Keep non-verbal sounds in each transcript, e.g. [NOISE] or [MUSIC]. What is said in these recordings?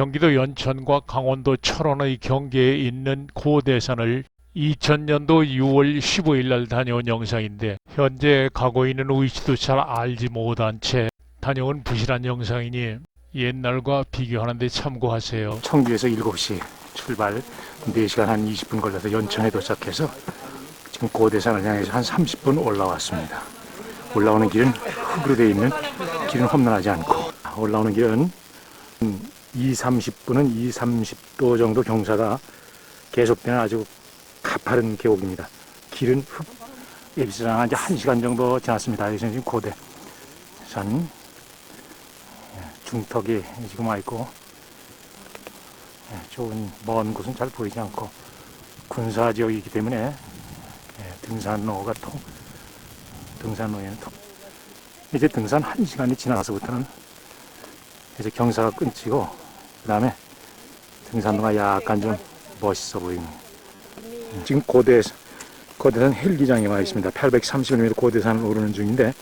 경기도 연천과 강원도 철원의 경계에 있는 고대산을 2000년도 6월 15일 날 다녀온 영상인데 현재 가고 있는 위치도 잘 알지 못한 채 다녀온 부실한 영상이니 옛날과 비교하는데 참고하세요. 청주에서 7시 출발 4시간 한 20분 걸려서 연천에 도착해서 지금 고대산을 향해서 한 30분 올라왔습니다. 올라오는 길은 흙으로 되어 있는 길은 험난하지 않고 올라오는 길은 2, 30분은 2, 30도 정도 경사가 계속되는 아주 가파른 계곡입니다. 길은 흙 예비스랑 이제 1시간 정도 지났습니다. 여기서 지금 고대 산 중턱이 지금 와 있고 예, 좋은 먼 곳은 잘 보이지 않고 군사 지역이기 때문에 예, 등산로가 통 등산로에는 통 이제 등산 한 시간이 지나서부터는 이제 경사가 끊지고 그 다음에 등산로가 약간 좀 멋있어 보입니다. 음, 지금 고대 고대산 헬기장에 와 있습니다. 831m 고대산을 오르는 중인데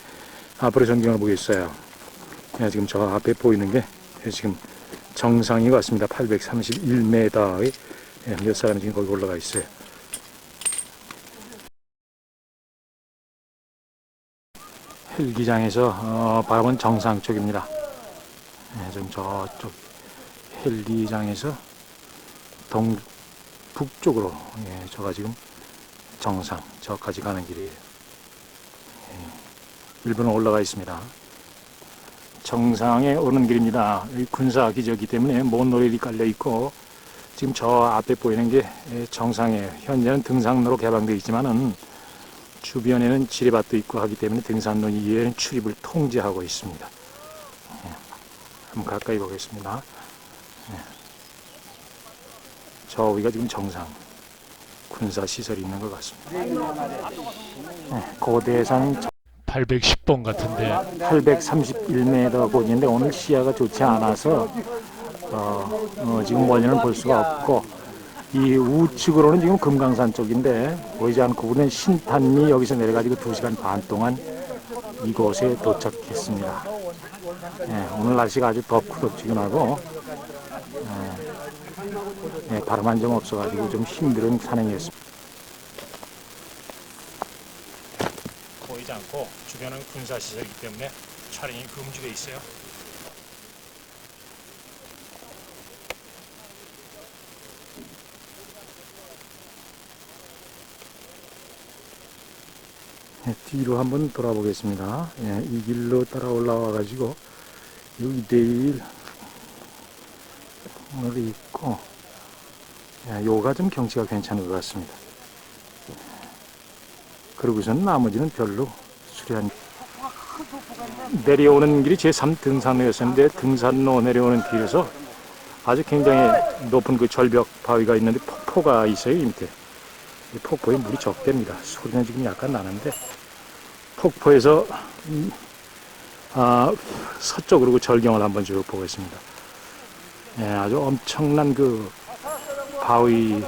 앞으로 전경을 보겠어요. 예, 지금 저 앞에 보이는 게 예, 지금 정상이 왔습니다. 831m의 예, 몇 사람이 지금 거기 올라가 있어요. 헬기장에서 어, 바라본 정상 쪽입니다. 예, 지금 저쪽 헬기장에서 동 북쪽으로 예, 저가 지금 정상 저까지 가는 길이에요. 예, 일본은 올라가 있습니다. 정상에 오는 길입니다. 군사 기지이기 때문에 먼 노래리 깔려 있고 지금 저 앞에 보이는 게 정상이에요. 현재는 등산로로 개방되어 있지만은 주변에는 지뢰밭도 있고 하기 때문에 등산로 이외에는 출입을 통제하고 있습니다. 예, 한번 가까이 보겠습니다. 예. 저 위가 지금 정상 군사 시설이 있는 것 같습니다. 예, 고대산 810번 같은데 831m 고지인데 오늘 시야가 좋지 않아서 어, 어, 지금 멀리는 볼 수가 없고 이 우측으로는 지금 금강산 쪽인데 보이지 않고 우리는 신탄리 여기서 내려가지고 2시간 반 동안 이곳에 도착했습니다. 예, 오늘 날씨가 아주 덥고 덥지근하고 예, 예, 바람 한 점 없어가지고 좀 힘든 산행이었습니다. 보이지 않고 주변은 군사 시설이기 때문에 촬영이 금지되어 있어요. 뒤로 한번 돌아보겠습니다. 예, 이 길로 따라 올라와 가지고 여기 내일 오늘 있고 예, 요가 좀 경치가 괜찮은 것 같습니다. 그러고선 나머지는 별로 수려한 내려오는 길이 제3 등산로였었는데 등산로 내려오는 길에서 아주 굉장히 높은 그 절벽 바위가 있는데 폭포가 있어요 이 밑에 이 폭포에 물이 적됩니다 소리는 지금 약간 나는데 폭포에서 음, 아, 서쪽으로 그 절경을 한번 쭉 보겠습니다 예, 아주 엄청난 그 바위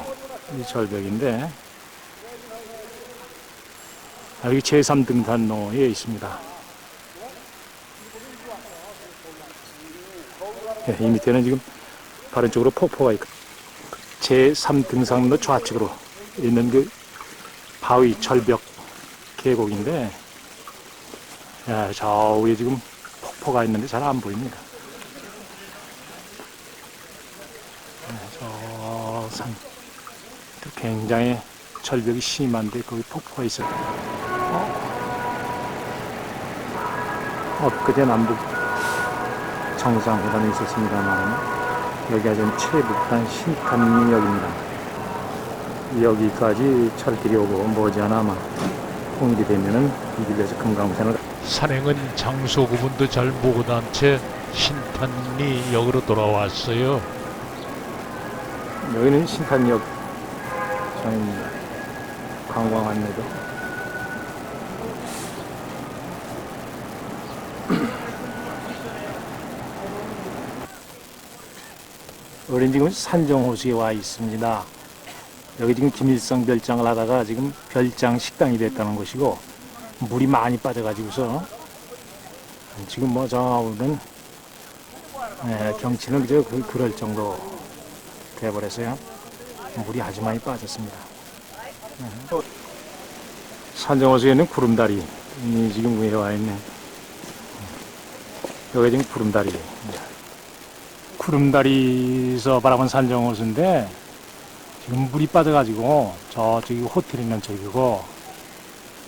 절벽인데 아, 여기 제3 등산로에 있습니다. 예, 이 밑에는 지금 바른 쪽으로 폭포가 있고 제3 등산로 좌측으로 있는 그 바위 절벽 계곡인데 예, 저 위에 지금 폭포가 있는데 잘 안 보입니다. 예, 저산 굉장히 절벽이 심한데 거기 폭포가 있어요. 엊그제 남북 정상회담이 있었습니다만 여기가 지금 최북단 신탄역입니다. 여기까지 철길이 오고 머지않아 아마 통일이 되면은 이 길에서 금강산을 산행은 장소 구분도 잘 못한 채 신탄리 역으로 돌아왔어요. 여기는 신탄역 장입니다. 관광 안내도 [CLEARS THROAT] 우리는 지금 산정호수에 와 있습니다. 여기 지금 김일성 별장을 하다가 지금 별장 식당이 됐다는 것이고 물이 많이 빠져가지고서 지금 뭐 저는 예, 경치는 그저 그, 그럴 정도 돼버렸어요. 물이 아주 많이 빠졌습니다. 예. 산정호수에는 구름다리 이 지금 위에 와 있는 여기 지금 구름다리 구름다리에서 바라본 산정호수인데 지금 물이 빠져가지고 저쪽이 호텔 있는 쪽이고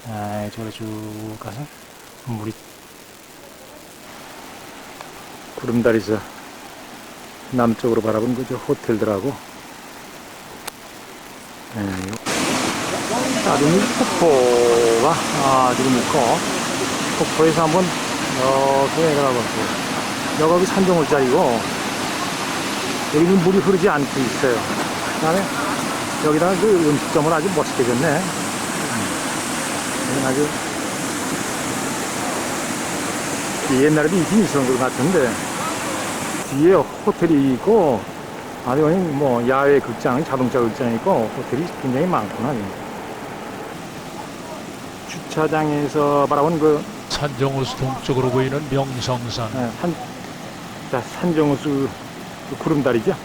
아, 저로 쭉 가서 물이 구름다리에서 남쪽으로 바라본 그저 호텔들하고 예, 나중에 폭포가 아, 지금 있고 폭포에서 한번 이렇게 내려가고 여기 산정울자리고 여기는 물이 흐르지 않고 있어요. 그 다음에 여기다가 그 음식점을 아주 멋있게 졌네 음, 아주 옛날에도 있긴 있었던 것 같은데 뒤에 호텔이 있고 아주 그냥 뭐 야외 극장, 자동차 극장이 있고 호텔이 굉장히 많구나. 주차장에서 바라본 그 산정호수 동쪽으로 보이는 명성산 예, 산, 자, 산정호수 그 구름다리죠.